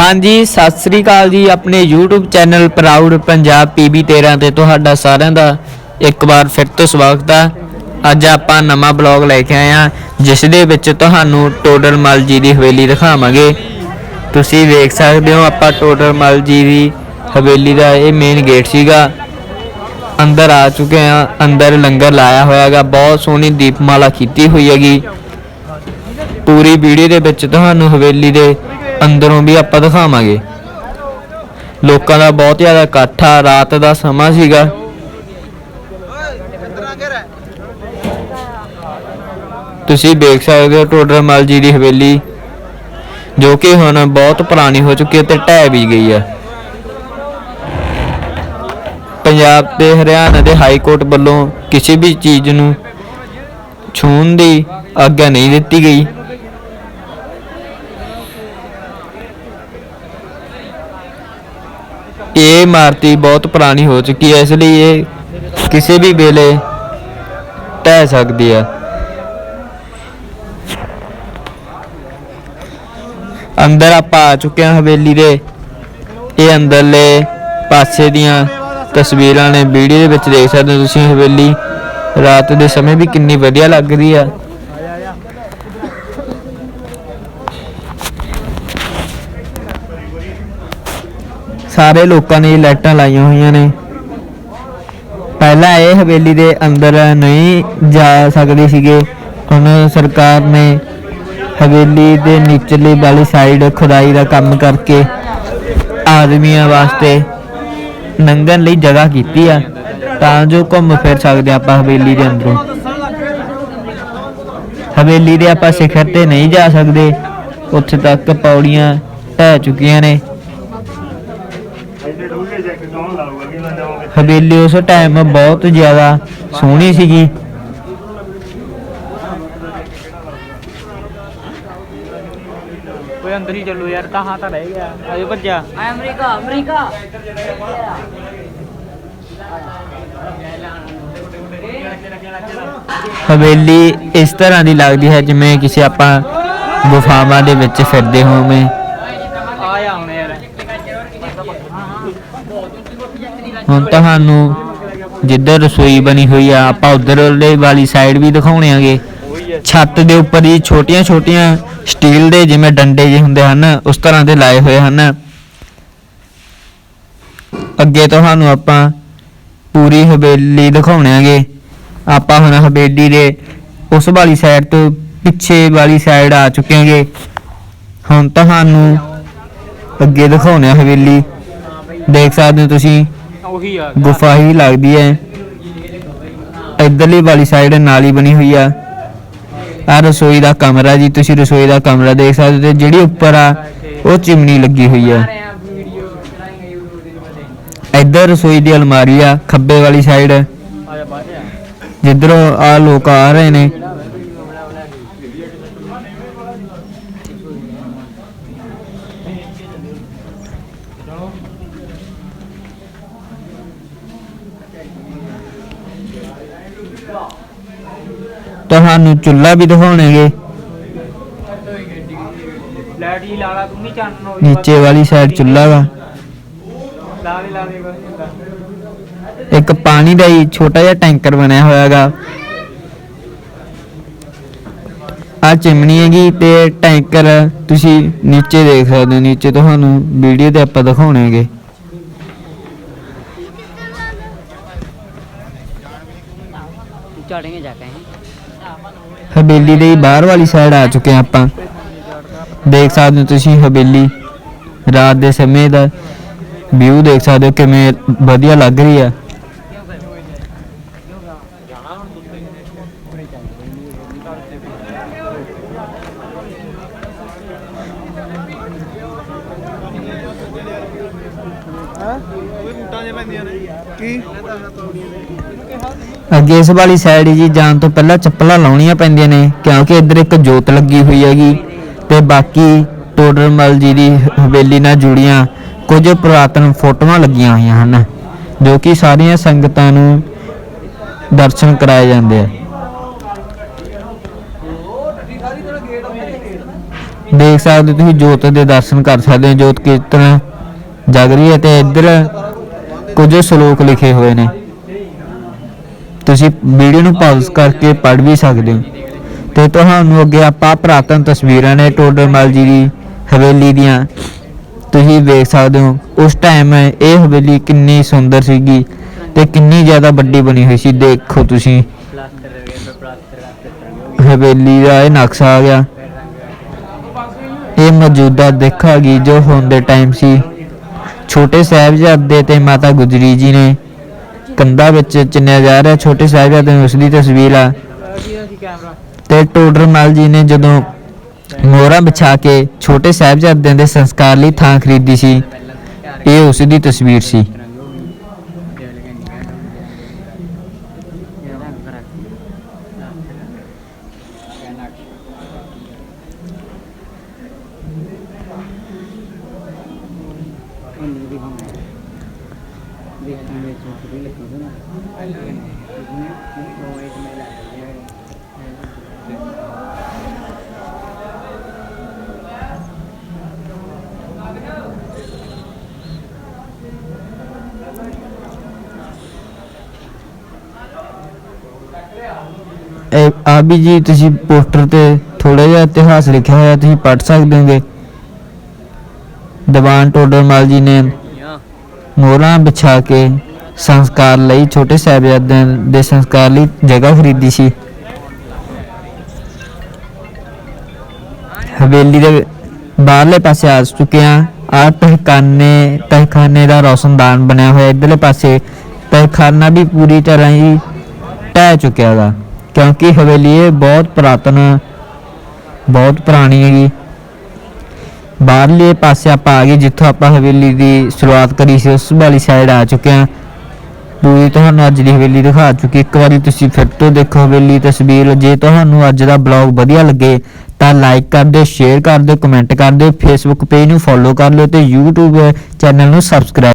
ਹਾਂਜੀ, ਸਤਿ ਸ੍ਰੀ ਅਕਾਲ ਜੀ, ਆਪਣੇ YouTube channel proud Punjab PB13 ਤੇ ਤੁਹਾਡਾ ਸਾਰਿਆਂ ਦਾ ਇੱਕ ਵਾਰ ਫਿਰ ਤੋਂ ਸਵਾਗਤ ਹੈ ਅੱਜ ਆਪਾਂ ਨਵਾਂ ਬਲੌਗ ਲੈ ਕੇ ਆਏ ਹਾਂ ਜਿਸ ਦੇ ਵਿੱਚ ਤੁਹਾਨੂੰ ਟੋਡਰ ਮਲ ਜੀ ਦੀ ਹਵੇਲੀ ਦਿਖਾਵਾਂਗੇ। ਤੁਸੀਂ ਵੇਖ ਸਕਦੇ ਹੋ, ਆਪਾਂ ਟੋਡਰ ਮਲ ਜੀ ਦੀ ਹਵੇਲੀ ਦਾ ਇਹ ਮੇਨ ਗੇਟ ਸੀਗਾ। ਅੰਦਰ ਆ ਚੁੱਕੇ ਹਾਂ ਅੰਦਰ ਲੰਗਰ ਲਾਇਆ ਹੋਇਆ ਹੈਗਾ, ਬਹੁਤ ਸੋਹਣੀ ਦੀਪਮਾਲਾ ਕੀਤੀ ਹੋਈ ਹੈਗੀ। ਪੂਰੀ ਵੀਡੀਓ ਦੇ ਵਿੱਚ ਤੁਹਾਨੂੰ ਹਵੇਲੀ ਦੇ ਅੰਦਰੋਂ ਵੀ ਆਪਾਂ ਦਿਖਾਵਾਂਗੇ। ਲੋਕਾਂ ਦਾ ਬਹੁਤ ਜ਼ਿਆਦਾ ਇਕੱਠ ਆ, ਰਾਤ ਦਾ ਸਮਾਂ ਸੀਗਾ। ਤੁਸੀਂ ਦੇਖ ਸਕਦੇ ਹੋ ਟੋਡਰ ਮਲ ਜੀ ਦੀ ਹਵੇਲੀ, ਜੋ ਕਿ ਹੁਣ ਬਹੁਤ ਪੁਰਾਣੀ ਹੋ ਚੁੱਕੀ ਹੈ ਤੇ ਢਹਿ ਵੀ ਗਈ ਹੈ। ਪੰਜਾਬ ਤੇ ਹਰਿਆਣਾ ਦੇ ਹਾਈ ਕੋਰਟ ਵੱਲੋਂ ਕਿਸੇ ਵੀ ਚੀਜ਼ ਨੂੰ ਛੂਹਣ ਦੀ ਆਗਿਆ ਨਹੀਂ ਦਿੱਤੀ ਗਈ। ਇਹ ਇਮਾਰਤੀ ਬਹੁਤ ਪੁਰਾਣੀ ਹੋ ਚੁੱਕੀ ਹੈ, ਇਸ ਲਈ ਇਹ ਕਿਸੇ ਵੀ ਵੇਲੇ ਢਹਿ ਸਕਦੀ ਹੈ। ਅੰਦਰ ਆਪਾਂ ਆ ਚੁੱਕੇ ਹਾਂ ਹਵੇਲੀ ਦੇ। ਇਹ ਅੰਦਰਲੇ ਪਾਸੇ ਦੀਆਂ ਤਸਵੀਰਾਂ ਨੇ, ਵੀਡੀਓ ਦੇ ਵਿੱਚ ਦੇਖ ਸਕਦੇ ਹੋ ਤੁਸੀਂ ਹਵੇਲੀ। ਰਾਤ ਦੇ ਸਮੇਂ ਵੀ ਕਿੰਨੀ ਵਧੀਆ ਲੱਗਦੀ ਆ। ਸਾਰੇ ਲੋਕਾਂ ਨੇ ਲਾਈਟਾਂ ਲਾਈਆਂ ਹੋਈਆਂ ਨੇ। ਪਹਿਲਾਂ ਇਹ ਹਵੇਲੀ ਦੇ ਅੰਦਰ ਨਹੀਂ ਜਾ ਸਕਦੇ ਸੀਗੇ। ਹੁਣ ਸਰਕਾਰ ਨੇ ਹਵੇਲੀ ਦੇ ਨਿਚਲੀ ਵਾਲੀ ਸਾਈਡ ਖੁਦਾਈ ਦਾ ਕੰਮ ਕਰਕੇ ਆਦਮੀਆਂ ਵਾਸਤੇ ਲੰਘਣ ਲਈ ਜਗ੍ਹਾ ਕੀਤੀ ਆ। ਤਾਂ ਜੋ ਘੁੰਮ ਫਿਰ ਸਕਦੇ ਆਪਾਂ ਹਵੇਲੀ ਦੇ ਅੰਦਰੋਂ। ਹਵੇਲੀ ਦੇ ਆਪਾਂ ਸਿਖਰ ਤੇ ਨਹੀਂ ਜਾ ਸਕਦੇ। ਉੱਥੇ ਤੱਕ ਪੌੜੀਆਂ ਢਹਿ ਚੁੱਕੀਆਂ ਨੇ। ਹਵੇਲੀ ਉਸ ਟਾਈਮ ਬਹੁਤ ਜ਼ਿਆਦਾ ਸੋਹਣੀ ਸੀਗੀ। ਓਏ ਅੰਦਰ ਹੀ ਚੱਲੋ ਯਾਰ ਕਹਾਂ ਤਾਂ ਰਹਿ ਗਿਆ। ਅਜੇ ਭੱਜਿਆ ਅਮਰੀਕਾ ਅਮਰੀਕਾ। ਹਵੇਲੀ ਇਸ ਤਰ੍ਹਾਂ ਦੀ ਲੱਗਦੀ ਹੈ ਜਿਵੇਂ ਕਿਸੇ ਆਪਾਂ ਗੁਫਾਵਾਂ ਦੇ ਵਿੱਚ ਫਿਰਦੇ ਹੋਵੇਂ। ਆਇਆ ਹੁਣ ਯਾਰ ਹੁਣ ਤੁਹਾਨੂੰ ਜਿੱਧਰ ਰਸੋਈ ਬਣੀ ਹੋਈ ਆ, ਆਪਾਂ ਉਧਰਲੇ ਵਾਲੀ ਸਾਈਡ ਵੀ ਦਿਖਾਉਣੇ ਆਗੇ। ਛੱਤ ਦੇ ਉੱਪਰ ਹੀ ਛੋਟੀਆਂ ਛੋਟੀਆਂ ਸਟੀਲ ਦੇ ਜਿਵੇਂ ਡੰਡੇ ਜਿਹੇ ਹੁੰਦੇ ਹਨ, ਉਸ ਤਰ੍ਹਾਂ ਦੇ ਲਾਏ ਹੋਏ ਹਨ। ਅੱਗੇ ਤੁਹਾਨੂੰ ਆਪਾਂ ਪੂਰੀ ਹਵੇਲੀ ਦਿਖਾਉਣੇ ਆਗੇ। ਆਪਾਂ ਹੁਣ ਹਵੇਲੀ ਦੇ ਉਸ ਵਾਲੀ ਸਾਈਡ ਤੋਂ ਪਿੱਛੇ ਵਾਲੀ ਸਾਈਡ ਆ ਚੁੱਕੇ ਹਾਂਗੇ ਹੁਣ ਤੁਹਾਨੂੰ ਅੱਗੇ ਦਿਖਾਉਣੇ ਹਵੇਲੀ। ਦੇਖ ਸਕਦੇ ਹੋ ਤੁਸੀਂ ਉਹੀ ਆ। ਗੁਫਾ ਹੀ ਲੱਗਦੀ ਹੈ। ਇਧਰਲੀ ਵਾਲੀ ਸਾਈਡ ਨਾਲੀ ਬਣੀ ਹੋਈ ਆ। ਆ ਰਸੋਈ ਦਾ ਕਮਰਾ ਜੀ ਤੁਸੀਂ ਰਸੋਈ ਦਾ ਕਮਰਾ ਦੇਖ ਸਕਦੇ ਹੋ ਜਿਹੜੀ ਉੱਪਰ ਆ ਉਹ ਚਿਮਨੀ ਲੱਗੀ ਹੋਈ ਆ। ਇੱਧਰ ਰਸੋਈ ਦੀ ਅਲਮਾਰੀ ਆ ਖੱਬੇ ਵਾਲੀ ਸਾਈਡ ਜਿੱਧਰੋਂ ਆ ਲੋਕ ਆ ਰਹੇ ਨੇ। ਤੁਹਾਨੂੰ ਚੁੱਲ੍ਹਾ ਵੀ ਦਿਖਾਉਣਗੇ ਲੈਟ ਹੀ ਤੂੰ ਨਹੀਂ ਨੀਚੇ ਵਾਲੀ ਸਾਈਡ ਚੁੱਲ੍ਹਾ ਵਾ। ਇੱਕ ਪਾਣੀ ਦਾ ਹੀ ਛੋਟਾ ਜਿਹਾ ਟੈਂਕਰ ਬਣਿਆ ਹੋਇਆ ਹੈਗਾ ਆ ਚਿਮਨੀ ਹੈਗੀ ਤੇ ਟੈਂਕਰ ਤੁਸੀਂ ਨੀਚੇ ਦੇਖ ਸਕਦੇ ਹੋ ਨੀਚੇ ਤੁਹਾਨੂੰ ਵੀਡੀਓ ਤੇ ਆਪਾਂ ਦਿਖਾਉਣੇਗੇ ਹਵੇਲੀ ਦੇ ਬਾਹਰ ਵਾਲੀ ਸਾਈਡ ਆ ਚੁੱਕੇ ਆਪਾਂ। ਦੇਖ ਸਕਦੇ ਹੋ ਤੁਸੀਂ ਹਵੇਲੀ ਰਾਤ ਦੇ ਸਮੇਂ ਦਾ ਵਿਊ ਦੇਖ ਸਕਦੇ ਹੋ ਕਿਵੇਂ ਵਧੀਆ ਲੱਗ ਰਹੀ ਆ। ਅੱਗੇ ਇਸ ਵਾਲੀ ਸਾਈਡ ਜੀ ਜਾਣ ਤੋਂ ਪਹਿਲਾਂ ਚੱਪਲਾਂ ਲਾਉਣੀਆਂ ਪੈਂਦੀਆਂ ਨੇ ਕਿਉਂਕਿ ਇੱਧਰ ਇੱਕ ਜੋਤ ਲੱਗੀ ਹੋਈ ਹੈਗੀ ਤੇ ਬਾਕੀ ਟੋਡਰਮਲ ਜੀ ਦੀ ਹਵੇਲੀ ਨਾਲ ਜੁੜੀਆਂ ਕੁਝ ਪੁਰਾਤਨ ਫੋਟੋਆਂ ਲੱਗੀਆਂ ਹੋਈਆਂ ਹਨ ਜੋ ਕਿ ਸਾਰੀਆਂ ਸੰਗਤਾਂ ਨੂੰ ਦਰਸ਼ਨ ਕਰਾਏ ਜਾਂਦੇ ਆ। ਦੇਖ ਸਕਦੇ ਤੁਸੀਂ ਜੋਤ ਦੇ ਦਰਸ਼ਨ ਕਰ ਸਕਦੇ ਹੋ ਜੋਤ ਕੀਰਤਨ ਜਗ ਰਹੀ ਹੈ ਤੇ ਇੱਧਰ ਕੁਝ ਸ਼ਲੋਕ ਲਿਖੇ ਹੋਏ ਨੇ। ਤੁਸੀਂ ਵੀਡੀਓ ਨੂੰ ਪਾਜ਼ ਕਰਕੇ ਪੜ੍ਹ ਵੀ ਸਕਦੇ ਹੋ। ਤੇ ਤੁਹਾਨੂੰ ਅੱਗੇ ਆਪਾਂ ਪ੍ਰਾਤਨ ਤਸਵੀਰਾਂ ਨੇ ਟੋਡਰਮਲ ਜੀ ਦੀ ਹਵੇਲੀ ਦੀਆਂ। ਤੁਸੀਂ ਵੇਖ ਸਕਦੇ ਹੋ, ਉਸ ਟਾਈਮ ਇਹ ਹਵੇਲੀ ਕਿੰਨੀ ਸੁੰਦਰ ਸੀਗੀ ਤੇ ਕਿੰਨੀ ਜ਼ਿਆਦਾ ਵੱਡੀ ਬਣੀ ਹੋਈ ਸੀ। ਦੇਖੋ ਤੁਸੀਂ। ਹਵੇਲੀ ਦਾ ਇਹ ਨਕਸ਼ਾ ਆ ਗਿਆ। ਇਹ ਮੌਜੂਦਾ ਦੇਖਾ ਗਈ ਜੋ ਹੁਣ ਦੇ ਟਾਈਮ ਸੀ। ਛੋਟੇ ਸਾਹਿਬਜ਼ਾਦੇ ਤੇ ਮਾਤਾ ਗੁਜਰੀ ਜੀ ਨੇ ਕੰਧਾਂ ਵਿੱਚ ਚਿੰਨਿਆ ਜਾ ਰਿਹਾ, ਛੋਟੇ ਸਾਹਿਬਜ਼ਾਦੇ ਨੂੰ ਉਸ ਦੀ ਤਸਵੀਰ ਆ। ਕੈਮਰਾ ਤੇ ਟੋਡਰਮਲ ਜੀ ਨੇ ਜਦੋਂ ਮੋਹਰਾਂ ਵਿਛਾ ਕੇ ਛੋਟੇ ਸਾਹਿਬਜ਼ਾਦਿਆਂ ਦੇ ਸੰਸਕਾਰ ਲਈ ਥਾਂ ਖਰੀਦੀ ਸੀ, ਇਹ ਉਸ ਦੀ ਤਸਵੀਰ ਸੀ। ਇਹ ਆ ਵੀ ਜੀ ਤੁਸੀਂ ਪੋਸਟਰ ਤੇ ਥੋੜਾ ਜਿਹਾ ਇਤਿਹਾਸ ਲਿਖਿਆ ਹੋਇਆ ਤੁਸੀਂ ਪੜ੍ਹ ਸਕਦੇ ਹੋਗੇ ਦੀਵਾਨ ਟੋਡਰਮਲ ਜੀ ਨੇ ਮੋਹਰਾਂ ਵਿਛਾ ਕੇ ਸੰਸਕਾਰ ਲਈ, ਛੋਟੇ ਸਾਹਿਬਜ਼ਾਦਿਆਂ ਦੇ ਸੰਸਕਾਰ ਲਈ ਜਗ੍ਹਾ ਖਰੀਦੀ ਸੀ। ਹਵੇਲੀ ਦੇ ਬਾਹਰਲੇ ਪਾਸੇ ਆ ਚੁੱਕੇ ਆ ਆ ਤਹਿਖਾਨੇ ਤਹਿਖਾਨੇ ਦਾ ਰੋਸ਼ਨਦਾਨ ਬਣਿਆ ਹੋਇਆ। ਇਧਰਲੇ ਪਾਸੇ ਤਹਿਖਾਨਾ ਵੀ ਪੂਰੀ ਤਰ੍ਹਾਂ ਹੀ ਢਹਿ ਚੁੱਕਿਆ ਗਾ, ਕਿਉਂਕਿ ਹਵੇਲੀ ਇਹ ਬਹੁਤ ਪੁਰਾਤਨ, ਬਹੁਤ ਪੁਰਾਣੀ ਹੈਗੀ। ਬਾਹਰਲੇ ਪਾਸੇ ਆਪਾਂ ਆ ਗਏ, ਜਿੱਥੋਂ ਆਪਾਂ ਹਵੇਲੀ ਦੀ ਸ਼ੁਰੂਆਤ ਕਰੀ ਸੀ, ਉਸ ਵਾਲੀ ਸਾਈਡ ਆ ਚੁੱਕੇ ਹਾਂ। ਪੂਰੀ ਤੁਹਾਨੂੰ ਅੱਜ ਦੀ ਹਵੇਲੀ ਦਿਖਾ ਚੁੱਕੀ ਇੱਕ ਵਾਰੀ ਤੁਸੀਂ ਫਿਰ ਤੋਂ ਦੇਖੋ ਹਵੇਲੀ ਤਸਵੀਰ। ਜੇ ਤੁਹਾਨੂੰ ਅੱਜ ਦਾ ਬਲੌਗ ਵਧੀਆ ਲੱਗੇ, ਤਾਂ ਲਾਈਕ ਕਰ ਦਿਓ ਸ਼ੇਅਰ ਕਰ ਦਿਓ ਕਮੈਂਟ ਕਰ ਦਿਓ ਫੇਸਬੁੱਕ ਪੇਜ ਨੂੰ ਫੋਲੋ ਕਰ ਲਿਓ ਤੇ YouTube ਚੈਨਲ ਨੂੰ ਸਬਸਕ੍ਰਾਈਬ